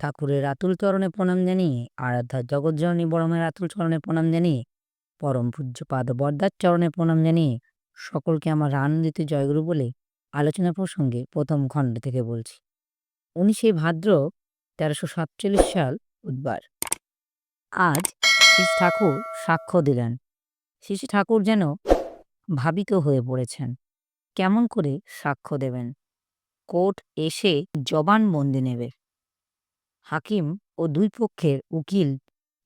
ঠাকুরের আতুল চরণে প্রণাম জানিয়ে, আরাধ্যা জগৎজননী বরমের আতুল চরণে প্রণাম জানিয়ে, পরম পূজ্যপাদ বরদার চরণে প্রণাম জানিয়ে সকলকে আমার আনন্দিত জয়গুরু বলে আলোচনা প্রসঙ্গে প্রথম খণ্ড থেকে বলছি। উনিশে ভাদ্র তেরোশো সাতচল্লিশ সাল বুধবার। আজ শ্রী ঠাকুর সাক্ষ্য দিলেন। শ্রী ঠাকুর যেন ভাবিত হয়ে পড়েছেন। কেমন করে সাক্ষ্য দেবেন? কোর্ট এসে জবানবন্দি নেবে। হাকিম ও দুই পক্ষের উকিল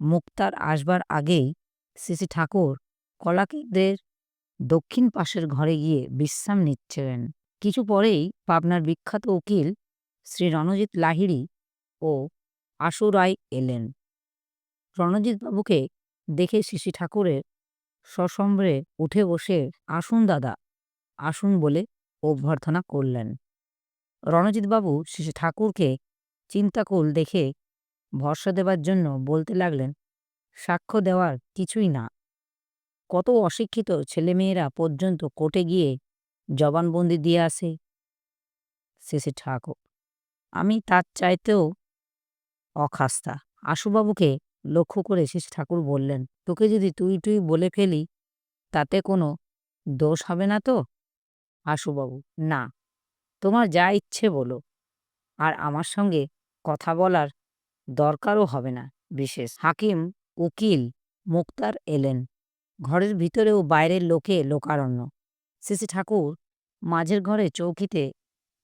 মুক্তার আসবার আগেই শ্রী ঠাকুর কলাকিদের দক্ষিণ পাশের ঘরে গিয়ে বিশ্রাম নিচ্ছিলেন। কিছু পরেই পাবনার বিখ্যাত উকিল শ্রী রণজিৎ লাহিড়ী ও আশু রায় এলেন। রণজিৎবাবুকে দেখে শিশি ঠাকুরের সসম্ভ্রে উঠে বসে, আসুন দাদা, আসুন বলে অভ্যর্থনা করলেন। রণজিৎবাবু শিশি ঠাকুরকে চিন্তাকুল দেখে ভরসা দেবার জন্য বলতে লাগলেন, সাক্ষ্য দেওয়ার কিছুই না। কত অশিক্ষিত ছেলেমেয়েরা পর্যন্ত কোর্টে গিয়ে জবানবন্দি দিয়ে আসে। শেষে ঠাকুর আমি তার চাইতেও অখাস্তা। আশুবাবুকে লক্ষ্য করে শেষ ঠাকুর বললেন, তোকে যদি তুই তুই বলে ফেলি, তাতে কোনো দোষ হবে না তো? আশুবাবু, না, তোমার যা ইচ্ছে বলো, আর আমার সঙ্গে কথা বলার দরকারও হবে না। বিশেষ হাকিম, উকিল, মুক্তার এলেন। ঘরের ভিতরেও বাইরের লোকে লোকারণ্য। শ্রী ঠাকুর মাঝের ঘরে চৌকিতে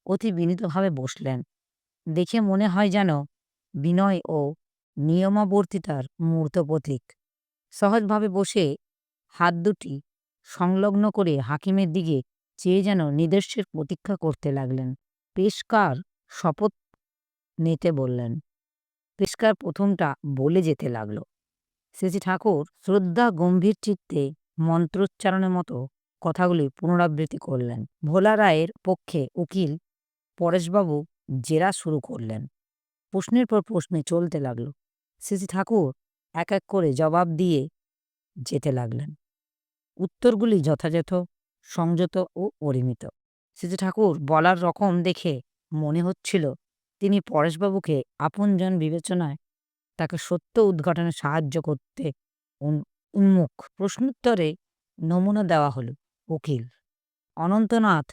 অতি বিনীতভাবে বসলেন। দেখে মনে হয় যেন বিনয় ও নিয়মাবর্তিতার মূর্ত প্রতীক। সহজভাবে বসে হাত দুটি সংলগ্ন করে হাকিমের দিকে চেয়ে যেন নির্দেশের প্রতীক্ষা করতে লাগলেন। পেশকার শপথ নিতে বললেন। পেশকার প্রথমটা বলে যেতে লাগল। শ্রী ঠাকুর শ্রদ্ধা গম্ভীর চিত্তে মন্ত্রোচ্চারণের মতো কথাগুলি পুনরাবৃত্তি করলেন। ভোলা রায়ের পক্ষে উকিল পরেশবাবু জেরা শুরু করলেন। প্রশ্নের পর প্রশ্নে চলতে লাগল। শ্রী ঠাকুর এক এক করে জবাব দিয়ে যেতে লাগলেন। উত্তরগুলি যথাযথ, সংযত ও পরিমিত শ্রী ঠাকুর বলার রকম দেখে মনে হচ্ছিল তিনি পরেশবাবুকে আপনজন বিবেচনায় তাকে সত্য উদ্ঘাটনে সাহায্য করতে উন্মুখ প্রশ্নোত্তরে নমুনা দেওয়া হল, উকিল, অনন্তনাথ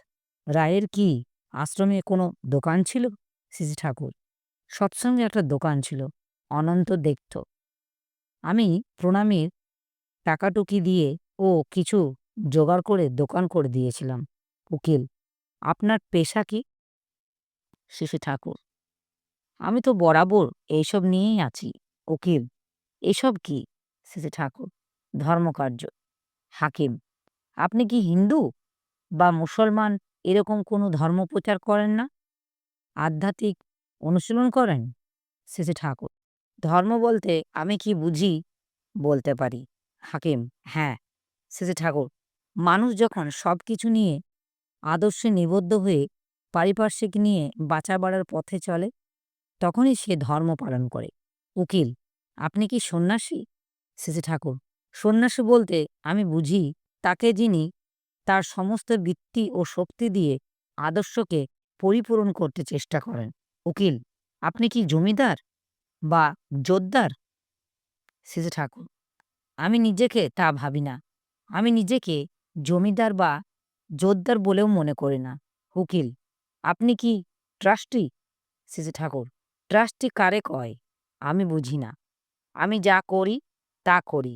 রায়ের কি আশ্রমে কোনো দোকান ছিল? শ্রী ঠাকুর, সৎসঙ্গে একটা দোকান ছিল, অনন্ত দেখত। আমি প্রণামীর টাকাটুকি দিয়ে ও কিছু জোগাড় করে দোকান করে দিয়েছিলাম। উকিল, আপনার পেশা কি? শিশু ঠাকুর আমি তো বরাবর এইসব নিয়েই আছি, উকিল। এসব কি? শ্রী ঠাকুর, ধর্মকার্য। হাকিম, আপনি কি হিন্দু? বা মুসলমান এরকম কোনো ধর্ম প্রচার করেন না? আধ্যাত্মিক অনুশীলন করেন? শ্রী ঠাকুর, ধর্ম বলতে আমি কি বুঝি? বলতে পারি। হাকিম হ্যাঁ। শ্রী ঠাকুর, মানুষ যখন সব কিছু নিয়ে আদর্শে নিবদ্ধ হয়ে পারিপার্শ্বিক নিয়ে বাঁচা পথে চলে তখনই সে ধর্ম পালন করে। উকিল, আপনি কি সন্ন্যাসী? শ্রী ঠাকুর, সন্ন্যাসী বলতে আমি বুঝি তাকে যিনি তার সমস্ত বৃত্তি ও শক্তি দিয়ে আদর্শকে পরিপূরণ করতে চেষ্টা করেন। উকিল, আপনি কি জমিদার বা জোরদার শ্রী ঠাকুর, আমি নিজেকে তা ভাবি না। আমি নিজেকে জমিদার বা জোরদার বলেও মনে করি না। উকিল, আপনি কি ট্রাস্টি? শ্রী ঠাকুর ট্রাস্টি কারে কয়? আমি বুঝি না। আমি যা করি, তা করি।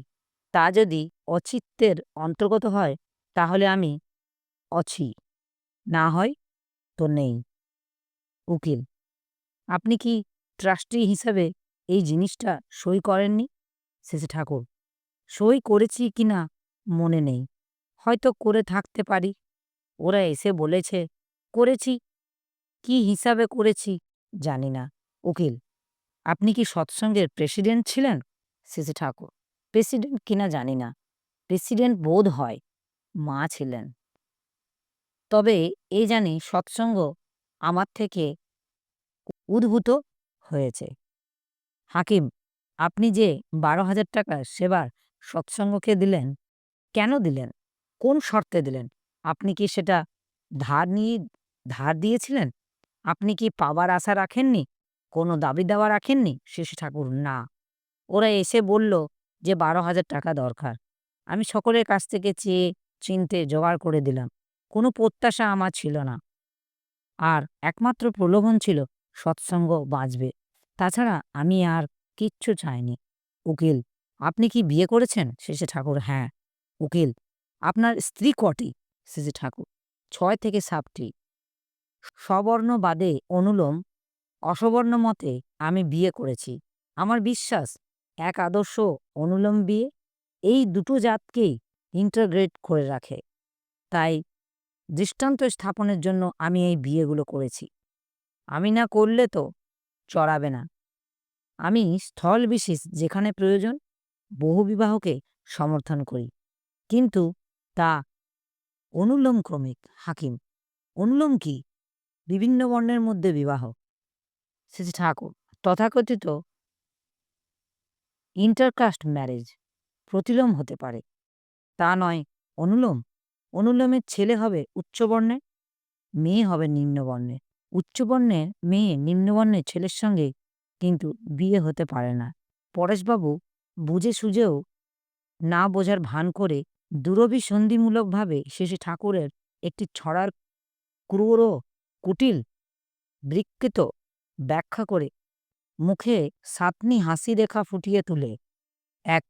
তা যদি অচিত্তের অন্তর্গত হয়, তাহলে আমি অছি। না হয়, তো নেই। উকিল, আপনি কি ট্রাস্টি হিসাবে এই জিনিসটা সই করেননি? শেষে ঠাকুর, সই করেছি কি না মনে নেই। হয়তো করে থাকতে পারি। ওরা এসে বলেছে, করেছি, কি হিসাবে করেছি জানি না। উকিল, আপনি কি সৎসঙ্গের প্রেসিডেন্ট ছিলেন? শেষে ঠাকুর, প্রেসিডেন্ট কিনা জানি না, প্রেসিডেন্ট বোধ হয় মা ছিলেন। তবে এ জানি সৎসঙ্গ আমার থেকে উদ্ভূত হয়েছে। হাকিম, আপনি যে বারো হাজার টাকা সেবার সৎসঙ্গকে দিলেন, কেন দিলেন? কোন শর্তে দিলেন? আপনি কি সেটা ধার নিয়ে, ধার দিয়েছিলেন? আপনি কি পাবার আশা রাখেননি? কোনো দাবি দাওয়া রাখেননি? শ্রী ঠাকুর, না। ওরা এসে বলল যে, বারো হাজার টাকা দরকার। আমি সকলের কাছ থেকে চেয়ে চিনতে জোগাড় করে দিলাম। কোনো প্রত্যাশা আমার ছিল না। আর একমাত্র প্রলোভন ছিল সৎসঙ্গ বাঁচবে। তাছাড়া আমি আর কিচ্ছু চাইনি। উকিল, আপনি কি বিয়ে করেছেন? শেষে ঠাকুর হ্যাঁ। উকিল, আপনার স্ত্রী কটি? শেষে ঠাকুর, ছয় থেকে সাতটি। সবর্ণ বাদে অনুলোম অসবর্ণ মতে আমি বিয়ে করেছি। আমার বিশ্বাস, এক আদর্শ অনুলোম বিয়ে এই দুটো জাতকেই ইন্টারগ্রেট করে রাখে। তাই দৃষ্টান্ত স্থাপনের জন্য আমি এই বিয়েগুলো করেছি। আমি না করলে তো চড়াবে না। আমি স্থল বিশেষ যেখানে প্রয়োজন বহুবিবাহকে সমর্থন করি। কিন্তু তা অনুলোম ক্রমিক হাকিম। অনুলোম কি? বিভিন্ন বর্ণের মধ্যে বিবাহ। শ্রী ঠাকুর, তথাকথিত ইন্টারকাস্ট ম্যারেজ প্রতিলোম হতে পারে। তা নয়, অনুলোম। অনুলোমের ছেলে হবে উচ্চবর্ণে মেয়ে হবে নিম্নবর্ণে উচ্চবর্ণের মেয়ে নিম্নবর্ণের ছেলের সঙ্গে কিন্তু বিয়ে হতে পারে না। পরেশবাবু বুঝে সুঝেও না বোঝার ভান করে দুরভিসন্ধিমূলকভাবে শেষে ঠাকুরের একটি ছড়ার ক্রূর কুটিল বিকৃত ব্যাখ্যা করে মুখে সাতনি হাসি রেখা ফুটিয়ে তুলে। এক,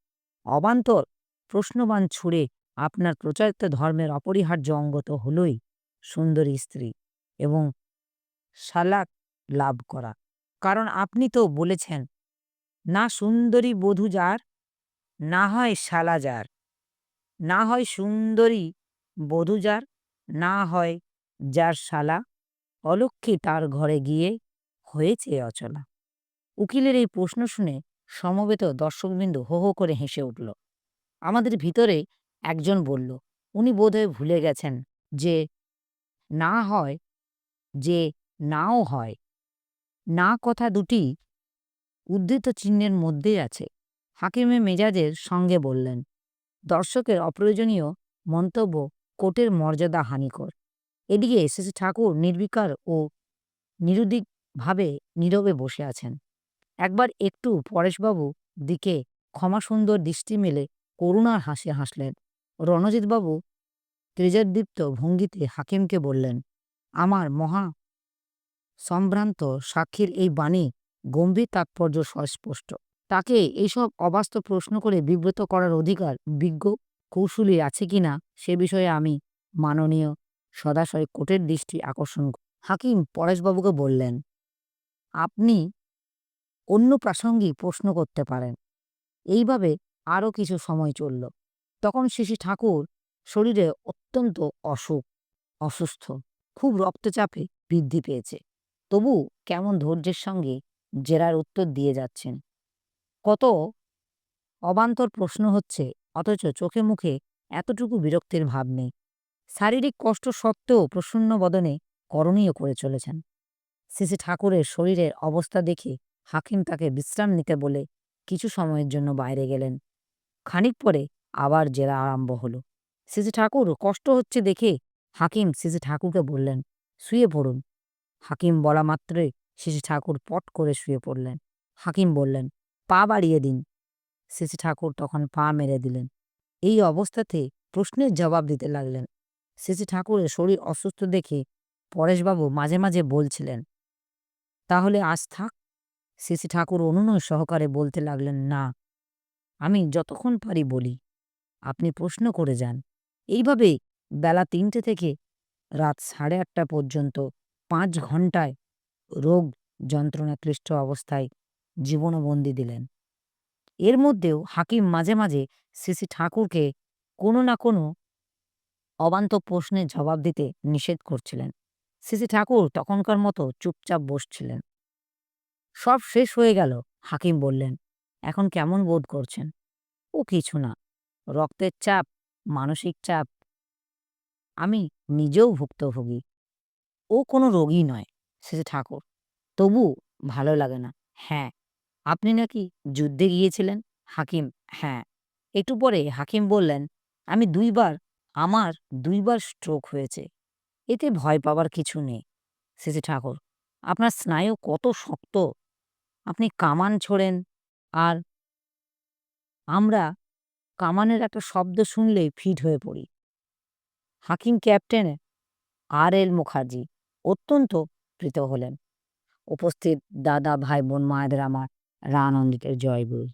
অবান্তর প্রশ্নবান ছুড়ে আপনার প্রচারিত ধর্মের অপরিহার্য অঙ্গ তো হলই সুন্দরী স্ত্রী এবং শালাক লাভ করা। কারণ আপনি তো বলেছেন, না সুন্দরী বধূ যার, না হয় শালা যার। না হয় সুন্দরী বধূ যার, না হয় যার শালা অলক্ষী তার ঘরে গিয়ে হয়েছে অচলা। উকিলের এই প্রশ্ন শুনে সমবেত দর্শকবিন্দু হো হো করে হেসে উঠল। আমাদের ভিতরে একজন বলল, উনি বোধহয় ভুলে গেছেন যে না হয়, যে নাও হয়। না কথা দুটি উদ্ধৃত চিহ্নের মধ্যেই আছে। হাকিমে মেজাজের সঙ্গে বললেন, দর্শকের অপ্রয়োজনীয় মন্তব্য কোর্টের মর্যাদা হানিকর। এদিকে এসেছে ঠাকুর নির্বিকার ও নিরুদিকভাবে নীরবে বসে আছেন। একবার একটু পরেশবাবু দিকে ক্ষমাসুন্দর দৃষ্টি মেলে করুণার হাসি হাসলেন। রণজিৎবাবু তেজোদ্দীপ্ত ভঙ্গিতে হাকিমকে বললেন, আমার মহা সম্ভ্রান্ত সাক্ষীর এই বাণী গম্ভীর তাৎপর্য সস্পষ্ট তাকে এইসব অবাস্তব প্রশ্ন করে বিব্রত করার অধিকার বিজ্ঞ কৌশলী আছে কিনা সে বিষয়ে আমি মাননীয় সদাশয় কোটের দৃষ্টি আকর্ষণ হাকিম পরেশবাবুকে বললেন আপনি অন্য প্রাসঙ্গিক প্রশ্ন করতে পারেন। এইভাবে আরও কিছু সময় চলল। তখন শিশি ঠাকুর শরীরে অত্যন্ত অসুখ, অসুস্থ, খুব রক্তচাপে বৃদ্ধি পেয়েছে। তবু কেমন ধৈর্যের সঙ্গে জেরার উত্তর দিয়ে যাচ্ছেন? কত অবান্তর প্রশ্ন হচ্ছে, অথচ চোখে মুখে এতটুকু বিরক্তির ভাব নেই। শারীরিক কষ্ট সত্ত্বেও প্রসন্ন বদনে করণীয় করে চলেছেন। শ্রী ঠাকুরের শরীরের অবস্থা দেখে হাকিম তাকে বিশ্রাম নিতে বলে কিছু সময়ের জন্য বাইরে গেলেন। খানিক পরে আবার জেরা আরম্ভ হলো। শ্রী ঠাকুর কষ্ট হচ্ছে দেখে হাকিম শ্রী ঠাকুরকে বললেন, শুয়ে পড়ুন। হাকিম বলা মাত্রে শ্রী ঠাকুর পট করে শুয়ে পড়লেন। হাকিম বললেন, পা বাড়িয়ে দিন। শ্রী ঠাকুর তখন পা মেরে দিলেন। এই অবস্থাতে প্রশ্নের জবাব দিতে লাগলেন। শ্রী ঠাকুরের শরীর অসুস্থ দেখে পরেশবাবু মাঝে মাঝে বলছিলেন তাহলে আজ থাক। শ্রী ঠাকুর অনুনয় সহকারে বলতে লাগলেন, না, আমি যতক্ষণ পারি বলি, আপনি প্রশ্ন করে যান। এইভাবে বেলা তিনটে থেকে রাত সাড়ে আটটা পর্যন্ত পাঁচ ঘন্টায় রোগ যন্ত্রণাক্লিষ্ট অবস্থায় জীবনবন্দি দিলেন। এর মধ্যেও হাকিম মাঝে মাঝে শ্রী ঠাকুরকে কোনো না কোনো অবান্ত প্রশ্নের জবাব দিতে নিষেধ করছিলেন। শ্রী ঠাকুর তখনকার মতো চুপচাপ বসছিলেন। সব শেষ হয়ে গেল, হাকিম বললেন, এখন কেমন বোধ করছেন? ও কিছু না, রক্তের চাপ, মানসিক চাপ। আমি নিজেও ভুক্তভোগী। ও কোনো রোগী নয় শ্রী ঠাকুর। তবু ভালো লাগে না। হ্যাঁ আপনি নাকি যুদ্ধে গিয়েছিলেন? হাকিম হ্যাঁ। একটু পরে হাকিম বললেন, আমি দুইবার, আমার দুইবার স্ট্রোক হয়েছে। এতে ভয় পাবার কিছু নেই। শ্রী ঠাকুর, আপনার স্নায়ু কত শক্ত। আপনি কামান ছোড়েন আর আমরা কামানের একটা শব্দ শুনলেই ফিট হয়ে পড়ি। হাকিম ক্যাপ্টেন আর এল মুখার্জি অত্যন্ত প্রীত হলেন। উপস্থিত দাদা, ভাই বোন, মায়েদের আমার রানন্দিতের জয়গুরু।